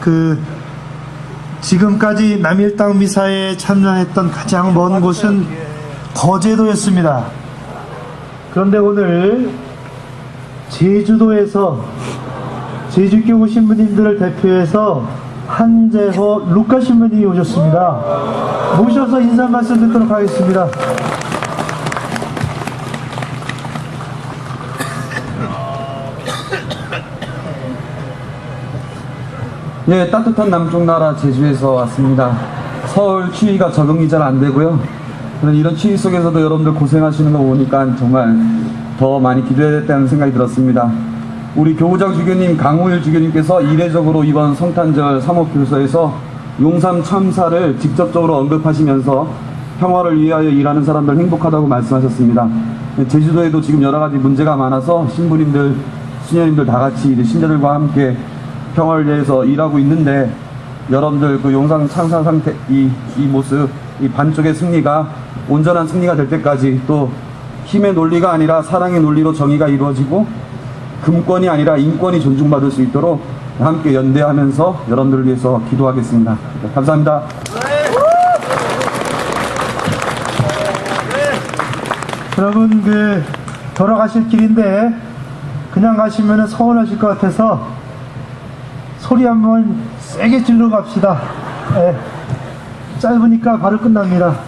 그 지금까지 남일당 미사에 참여했던 가장 먼 곳은 거제도였습니다. 그런데 오늘 제주도에서 제주교 신부님들을 대표해서 한재호 루카 신부님이 오셨습니다. 모셔서 인사 말씀 듣도록 하겠습니다. 예, 따뜻한 남쪽 나라 제주에서 왔습니다. 서울 추위가 적응이 잘 안 되고요. 이런 추위 속에서도 여러분들 고생하시는 거 보니까 정말 더 많이 기도해야 됐다는 생각이 들었습니다. 우리 교우장 주교님, 강호일 주교님께서 이례적으로 이번 성탄절 사목교서에서 용산 참사를 직접적으로 언급하시면서 평화를 위하여 일하는 사람들 행복하다고 말씀하셨습니다. 제주도에도 지금 여러 가지 문제가 많아서 신부님들, 수녀님들 다 같이 신자들과 함께 평화를 위해서 일하고 있는데 여러분들 그 용상 창사 상태 이, 이 모습 이 반쪽의 승리가 온전한 승리가 될 때까지 또 힘의 논리가 아니라 사랑의 논리로 정의가 이루어지고 금권이 아니라 인권이 존중받을 수 있도록 함께 연대하면서 여러분들을 위해서 기도하겠습니다. 네, 감사합니다. 여러분 그 돌아가실 길인데 그냥 가시면 서운하실 것 같아서 소리 한번 세게 질러 갑시다. 예. 짧으니까 바로 끝납니다.